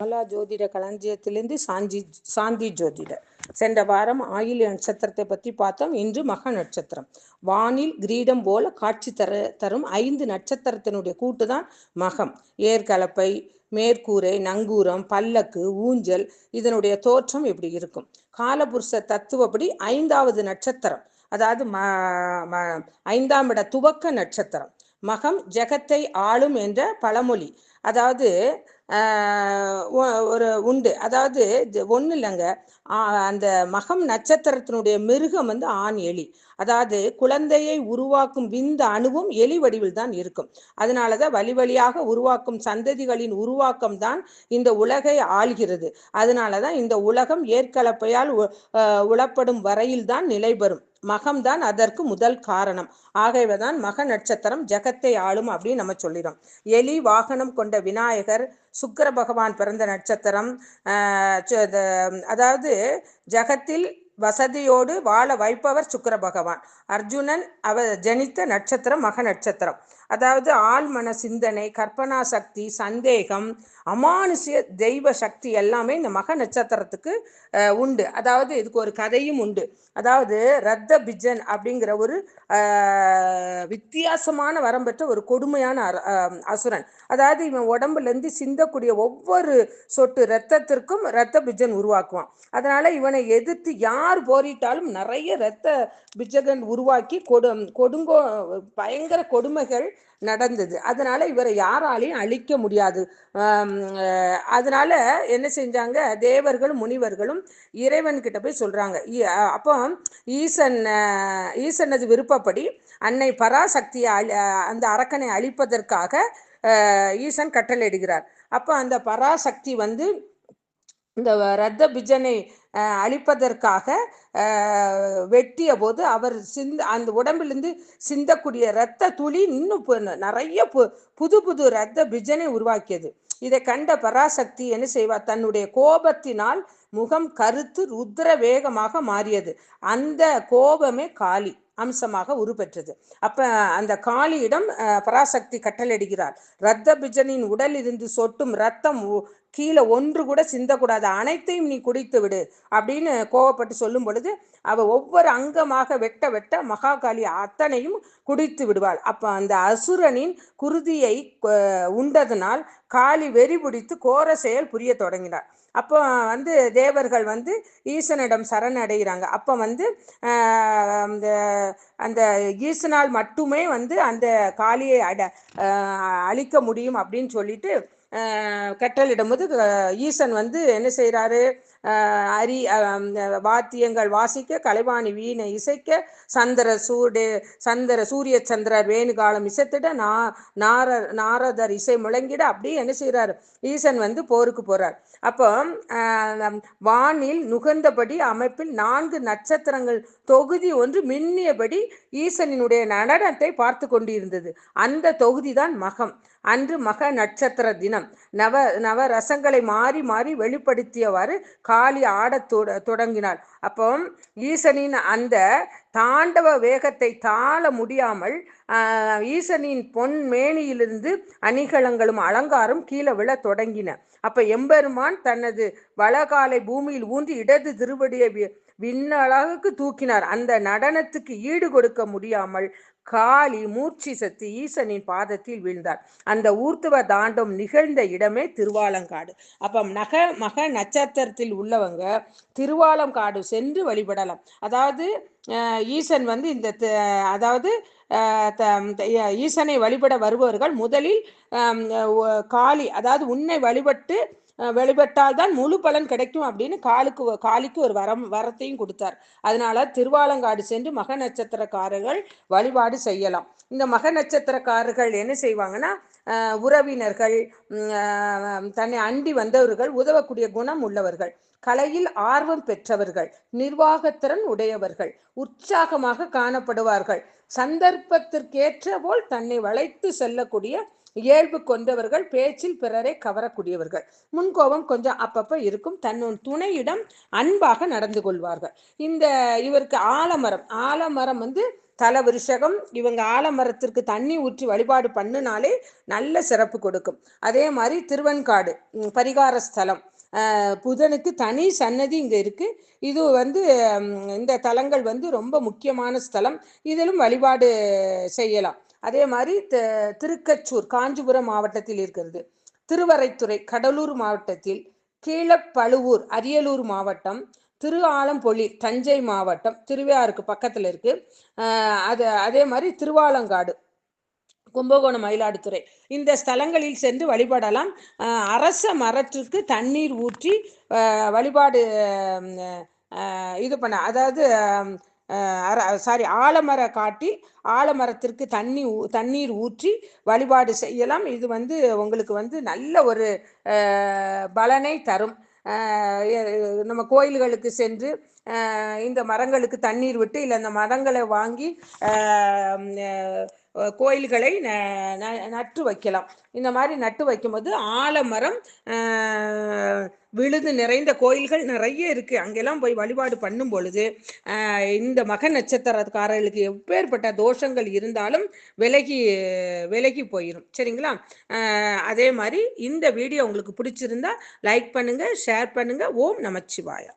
கமலா ஜோதிட களஞ்சியத்திலிருந்து சாந்தி சாந்தி ஜோதிடர் சென்ற வாரம் ஆயில நட்சத்திரத்தை பற்றி பார்த்தோம். இன்று மக நட்சத்திரம். வானில் கிரீடம் போல காட்சி தர தரும் ஐந்து நட்சத்திரத்தினுடைய கூட்டு தான் மகம். ஏற்கலப்பை மேற்கூரை நங்கூரம் பல்லக்கு ஊஞ்சல் இதனுடைய தோற்றம் இப்படி இருக்கும். காலபுருஷ தத்துவப்படி ஐந்தாவது நட்சத்திரம். அதாவது ம ஐந்தாம் இட துவக்க நட்சத்திரம். மகம் ஜெகத்தை ஆளும் என்ற பழமொழி. அதாவது ஒரு உண்டு. அதாவது ஒன்றும் இல்லைங்க. அந்த மகம் நட்சத்திரத்தினுடைய மிருகம் வந்து ஆண் எலி. அதாவது குழந்தையை உருவாக்கும் விந்த அணுவும் எலி வடிவில் தான் இருக்கும். அதனால தான் வழி வழியாக உருவாக்கும் சந்ததிகளின் உருவாக்கம் தான் இந்த உலகை ஆள்கிறது. அதனால தான் இந்த உலகம் ஏற்கலப்பையால் உ- உளப்படும் வரையில் தான் நிலை பெறும் மகம்தான் அதற்கு முதல் காரணம். ஆகவேதான் மக நட்சத்திரம் ஜெகத்தை ஆளும் அப்படின்னு நம்ம சொல்லிடும் எலி வாகனம் கொண்ட விநாயகர் சுக்கர பகவான் பிறந்த நட்சத்திரம் சு- அதாவது ஜகத்தில் வசதியோடு வாழ வைப்பவர் சுக்கர பகவான். அர்ஜுனன் அவ ஜனித்த நட்சத்திரம் மக நட்சத்திரம். அதாவது ஆழ்மன சிந்தனை கற்பனா சக்தி சந்தேகம் அமானுஷ்ய தெய்வ சக்தி எல்லாமே இந்த மக நட்சத்திரத்துக்கு உண்டு. அதாவது இதுக்கு ஒரு கதையும் உண்டு. அதாவது ரத்த பிஜன் அப்படிங்கிற ஒரு வித்தியாசமான வரம் பெற்ற ஒரு கொடுமையான அர- அசுரன். அதாவது இவன் உடம்புல இருந்து சிந்தக்கூடிய ஒவ்வொரு சொட்டு ரத்தத்திற்கும் ரத்த பிஜன் உருவாக்குவான். அதனால இவனை எதிர்த்து யார் போரிட்டாலும் நிறைய ரத்த பிஜகன் உருவாக்கி கொடு கொடுங்கோ பயங்கர கொடுமைகள் நடந்தது. அதனால இவரை யாராலையும் அழிக்க முடியாது. அதனால என்ன செஞ்சாங்க? தேவர்களும் முனிவர்களும் இறைவன் கிட்ட போய் சொல்றாங்க. அப்போ ஈசன் ஈசனது விருப்பப்படி அன்னை பராசக்தியை அழி- அந்த அரக்கனை அழிப்பதற்காக ஈசன் கட்டளையிடுகிறார். அப்போ அந்த பராசக்தி வந்து இந்த ரத்த பிஜனை அழிப்பதற்காக வெட்டிய போது அவர் சிந்த அந்த உடம்பிலிருந்து சிந்தக்கூடிய இரத்த துளி இன்னும் நிறைய பு- புது புது இரத்த பிஜனை உருவாக்கியது. இதை கண்ட பராசக்தி என்ன செய்வார்? தன்னுடைய கோபத்தினால் முகம் கருத்து ருத்ர வேகமாக மாறியது. அந்த கோபமே காளி அம்சமாக உருப்பெற்றது. அப்ப அந்த காளியிடம் பராசக்தி கட்டளையிடுகிறார். ரத்த பிஜனின் உடல் இருந்து சொட்டும் ரத்தம் கீழே ஒன்று கூட சிந்தக்கூடாது அனைத்தையும் நீ குடித்து விடு அப்படின்னு கோவப்பட்டு சொல்லும் பொழுது அவ ஒவ்வொரு அங்கமாக வெட்ட வெட்ட மகாகாளி அத்தனையும் குடித்து விடுவாள். அப்ப அந்த அசுரனின் குருதியை உண்டதனால் காளி வெறி பிடித்து கோர செயல் புரிய தொடங்கினார். அப்போ வந்து தேவர்கள் வந்து ஈசனிடம் சரணடைகிறாங்க அப்போ வந்து இந்த அந்த ஈசனால் மட்டுமே வந்து அந்த காளியை அட அழிக்க முடியும் அப்படின்னு சொல்லிட்டு கட்டளிடும்போது ஈசன் வந்து என்ன செய்கிறாரு அரி வாத்தியங்கள் வாசிக்க கலைவாணி வீணை இசைக்க சந்திர சூடு சந்திர சூரிய சந்திரர் வேணுகாலம் இசைத்திட நா நார நாரதர் இசை முழங்கிட அப்படியே என்ன செய்கிறார் ஈசன் வந்து போருக்கு போகிறார் அப்போ வானில் நுகர்ந்தபடி அமைப்பில் நான்கு நட்சத்திரங்கள் தொகுதி ஒன்று மின்னியபடி ஈசனினுடைய நடனத்தை பார்த்து கொண்டிருந்தது. அந்த தொகுதி தான் மகம். அன்று மக நட்சத்திர தினம். நவ நவ ரசங்களை மாறி மாறி வெளிப்படுத்தியவாறு காளி ஆடத் தொடங்கினாள். அப்போ ஈசனின் அந்த தாண்டவ வேகத்தை தாழ முடியாமல் ஆஹ், ஈசனின் பொன் மேனியிலிருந்து அணிகலங்களும் அலங்காரம் கீழே விழத் தொடங்கின. அப்ப எம்பெருமான் தனது வலகாலை பூமியில் ஊன்றி இடது திருவடியை விண்ணளவுக்கு தூக்கினார். அந்த நடனத்துக்கு ஈடு கொடுக்க முடியாமல் காளி மூர்ச்சி சத்து ஈசனின் பாதத்தில் வீழ்ந்தார். அந்த ஊர்த்துவ தாண்டம் நிகழ்ந்த இடமே திருவாலங்காடு. அப்ப நக மக நட்சத்திரத்தில் உள்ளவங்க திருவாலங்காடு சென்று வழிபடலாம். அதாவது ஈசன் வந்து இந்த த- அதாவது த- ஈசனை வழிபட வருபவர்கள் முதலில் காளி அதாவது உன்னை வழிபட்டு வெளிப்பட்டால் தான் முழு பலன் கிடைக்கும் அப்படின்னு காலுக்கு காலிக்கு ஒரு வரம் வரத்தையும் கொடுத்தார். அதனால திருவாலங்காடு சென்று மக நட்சத்திரக்காரர்கள் வழிபாடு செய்யலாம். இந்த மக நட்சத்திரக்காரர்கள் என்ன செய்வாங்கன்னா உறவினர்கள் தன்னை அண்டி வந்தவர்கள் உதவக்கூடிய குணம் உள்ளவர்கள் கலையில் ஆர்வம் பெற்றவர்கள் நிர்வாகத்திறன் உடையவர்கள் உற்சாகமாக காணப்படுவார்கள். சந்தர்ப்பத்திற்கேற்ற போல் தன்னை வளைத்து செல்லக்கூடிய இயல்பு கொண்டவர்கள் பேச்சில் பிறரை கவரக்கூடியவர்கள். முன்கோபம் கொஞ்சம் அப்பப்ப இருக்கும். தன்னோட துணையிடம் அன்பாக நடந்து கொள்வார்கள். இந்த இவருக்கு ஆலமரம் ஆலமரம் வந்து தல விருஷகம் இவங்க ஆலமரத்திற்கு தண்ணி ஊற்றி வழிபாடு பண்ணினாலே நல்ல சிறப்பு கொடுக்கும். அதே மாதிரி திருவெண்காடு பரிகார ஸ்தலம். புதனுக்கு தனி சன்னதி இங்கே இருக்கு. இது வந்து இந்த தலங்கள் வந்து ரொம்ப முக்கியமான ஸ்தலம். இதிலும் வழிபாடு செய்யலாம். அதே மாதிரி திருக்கச்சூர் காஞ்சிபுரம் மாவட்டத்தில் இருக்கிறது. திருவரைத்துறை கடலூர் மாவட்டத்தில் கீழப்பழுவூர் அரியலூர் மாவட்டம் திரு ஆலம்பொழி தஞ்சை மாவட்டம் திருவையாருக்கு பக்கத்தில் இருக்கு. அது அதே மாதிரி திருவாலங்காடு கும்பகோணம் மயிலாடுதுறை. இந்த ஸ்தலங்களில் சென்று வழிபடலாம். அரச மரத்திற்கு தண்ணீர் ஊற்றி வழிபாடு இது பண்ண அதாவது சாரி ஆலமர காட்டி ஆலமரத்திற்கு தண்ணி ஊ- தண்ணீர் ஊற்றி வழிபாடு செய்யலாம். இது வந்து உங்களுக்கு வந்து நல்ல ஒரு பலனை தரும். நம்ம கோயில்களுக்கு சென்று இந்த மரங்களுக்கு தண்ணீர் விட்டு இல்லை இந்த மரங்களை வாங்கி கோயில்களை ந- ந- நட்டு வைக்கலாம். இந்த மாதிரி நட்டு வைக்கும்போது ஆலமரம் விழுது நிறைந்த கோயில்கள் நிறைய இருக்கு. அங்கெல்லாம் போய் வழிபாடு பண்ணும் பொழுது இந்த மக நட்சத்திரக்காரர்களுக்கு எப்பேற்பட்ட தோஷங்கள் இருந்தாலும் விலகி விலகி போயிடும் சரிங்களா? அதே மாதிரி இந்த வீடியோ உங்களுக்கு பிடிச்சிருந்தா லைக் பண்ணுங்க ஷேர் பண்ணுங்க. ஓம் நமச்சிவாயா.